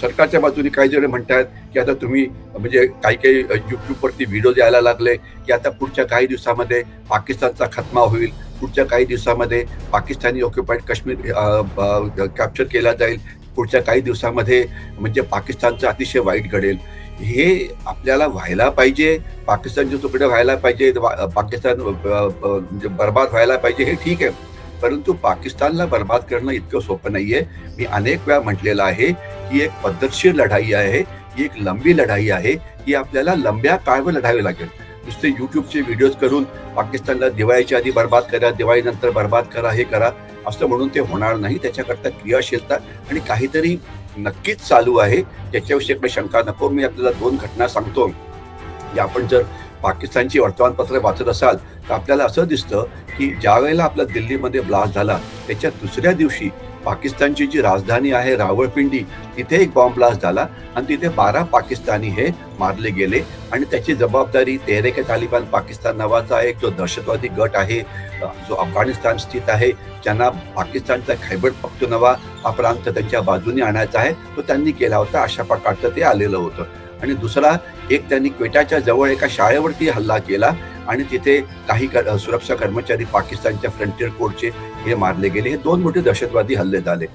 सरकारच्या बाजूने काही जण म्हणतात की आता तुम्ही म्हणजे काही काही युट्यूबवरती व्हिडिओ द्यायला लागले की आता पुढच्या काही दिवसामध्ये पाकिस्तानचा खत्मा होईल. पुढच्या काही दिवसामध्ये पाकिस्तानी ऑक्युपाईड काश्मीर कॅप्चर केला जाईल. पुढच्या काही दिवसामध्ये म्हणजे पाकिस्तानचं अतिशय वाईट घडेल. हे आपल्याला व्हायला पाहिजे. पाकिस्तानचे तुकडे व्हायला पाहिजे वा- पाकिस्तान म्हणजे बर्बाद व्हायला पाहिजे. हे ठीक आहे. परंतु पाकिस्तानला बर्बाद करणं इतकं सोपं नाहीये. मी अनेक वेळा म्हटलेलं आहे ही एक पद्धतशीर लढाई आहे ही एक लंबी लढाई आहे ही आपल्याला लंब्या काळावर लढावी लागेल. नुसते युट्यूबचे व्हिडिओज करून पाकिस्तानला दिवाळीच्या आधी बर्बाद करा दिवाळीनंतर बर्बाद करा हे करा असं म्हणून ते होणार नाही. त्याच्याकरता क्रियाशीलता आणि काहीतरी नक्कीच चालू आहे. त्याच्याविषयी काही शंका नको मी आपल्याला दोन घटना सांगतो. की आपण जर पाकिस्तानची वर्तमानपत्र वाचत असाल तर आपल्याला असं दिसतं की ज्या वेळेला आपला दिल्लीमध्ये ब्लास्ट झाला त्याच्या दुसऱ्या दिवशी पाकिस्तानची जी राजधानी आहे रावळपिंडी तिथे एक बॉम्ब ब्लास्ट झाला आणि तिथे बारा पाकिस्तानी हे मारले गेले. आणि त्याची जबाबदारी तेहरेके तालिबान पाकिस्तान नावाचा एक जो दहशतवादी गट आहे जो अफगाणिस्तान स्थित आहे ज्यांना पाकिस्तानचा खैबर पख्तुनवा हा प्रांत त्यांच्या बाजूने आणायचा आहे तो त्यांनी केला होता अशा प्रकारचं ते आलेलं होतं. आणि दुसरा एक त्यांनी क्वेटाच्या जवळ एका शाळेवरती हल्ला केला आणि तिथे काही क- सुरक्षा कर्मचारी पाकिस्तानच्या फ्रंटियर कोर्टचे हे मारले गेले. हे दोन मोठे दहशतवादी हल्ले झाले.